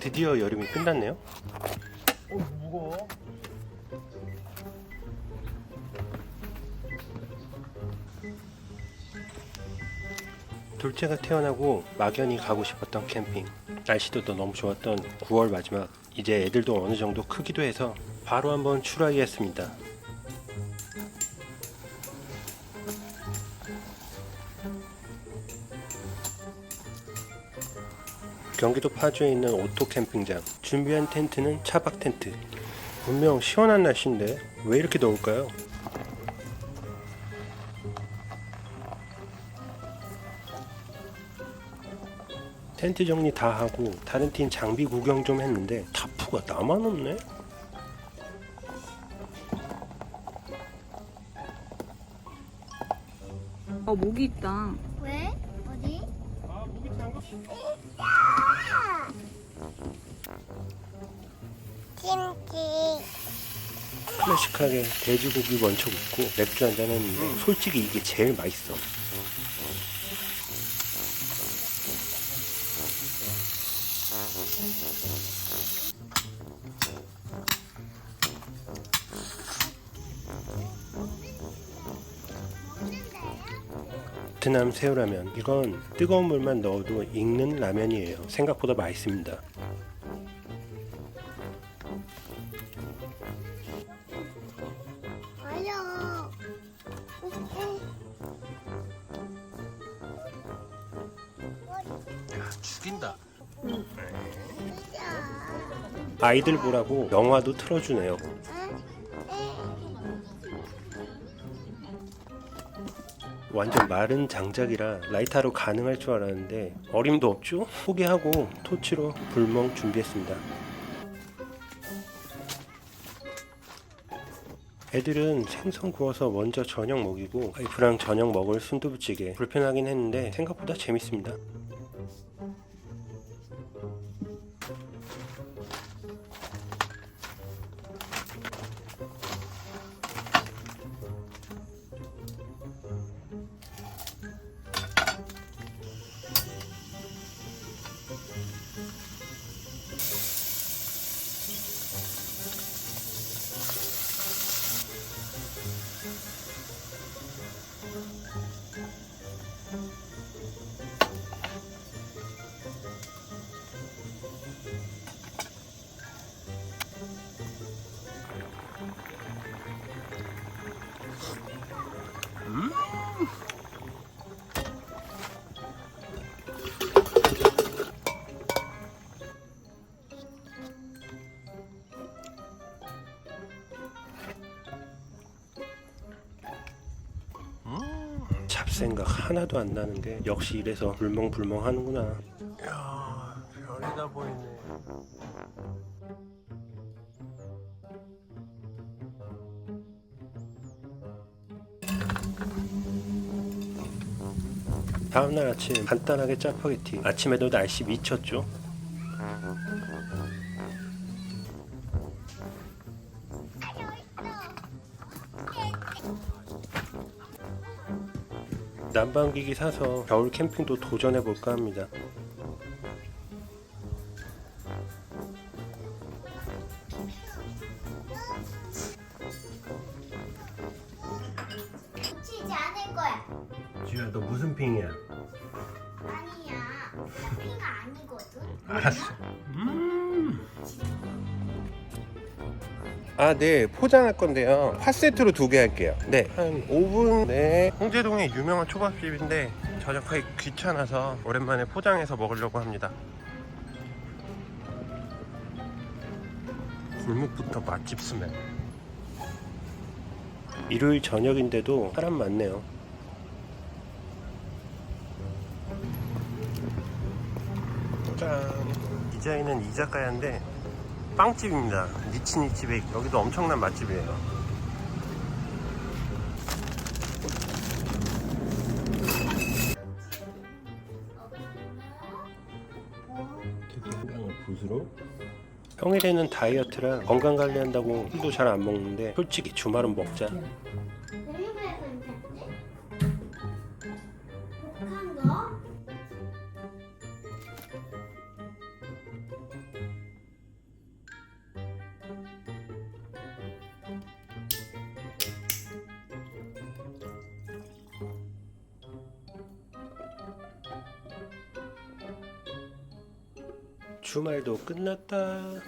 드디어 여름이 끝났네요. 어 무거워. 둘째가 태어나고 막연히 가고 싶었던 캠핑. 날씨도 또 너무 좋았던 9월 마지막. 이제 애들도 어느 정도 크기도 해서 바로 한번 출하하겠습니다. 경기도 파주에 있는 오토 캠핑장. 준비한 텐트는 차박 텐트. 분명 시원한 날씨인데 왜 이렇게 더울까요? 텐트 정리 다 하고 다른 팀 장비 구경 좀 했는데 타프가 나만 없네. 어 모기 있다. 왜? 어디? 아 무기 장갑. 클래식하게 돼지고기 먼저 굽고 맥주 한잔 했는데 솔직히 이게 제일 맛있어. 베트남 새우라면 이건 뜨거운 물만 넣어도 익는 라면이에요. 생각보다 맛있습니다. 아이들 보라고 영화도 틀어주네요. 완전 마른 장작이라 라이터로 가능할 줄 알았는데 어림도 없죠? 포기하고 토치로 불멍 준비했습니다. 애들은 생선 구워서 먼저 저녁 먹이고 와이프랑 저녁 먹을 순두부찌개 불편하긴 했는데 생각보다 재밌습니다. 생각 하나도 안 나는 게 역시 이래서 불멍불멍 하는구나. 야 별이 다 보이네. 다음날 아침 간단하게 짜파게티. 아침에도 날씨 미쳤죠. 난방기기 사서 겨울 캠핑도 도전해 볼까 합니다. 치지 않을 거야. 지우야 너 무슨 핑이야? 아니야. 나 피가 아니거든. 알았어. 음. 아, 네. 포장할 건데요. 팥세트로 두 개 할게요. 네. 한 5분 네. 홍제동의 유명한 초밥집인데 저녁하기 귀찮아서 오랜만에 포장해서 먹으려고 합니다. 골목부터 맛집 스멜. 일요일 저녁인데도 사람 많네요. 짠. 디자인은 이자카야인데 빵집입니다. 니치니 집에 여기도 엄청난 맛집이에요. 붓으로 평일에는 다이어트라 건강 관리한다고 술도 잘 안 먹는데 솔직히 주말은 먹자. 주말도 끝났다.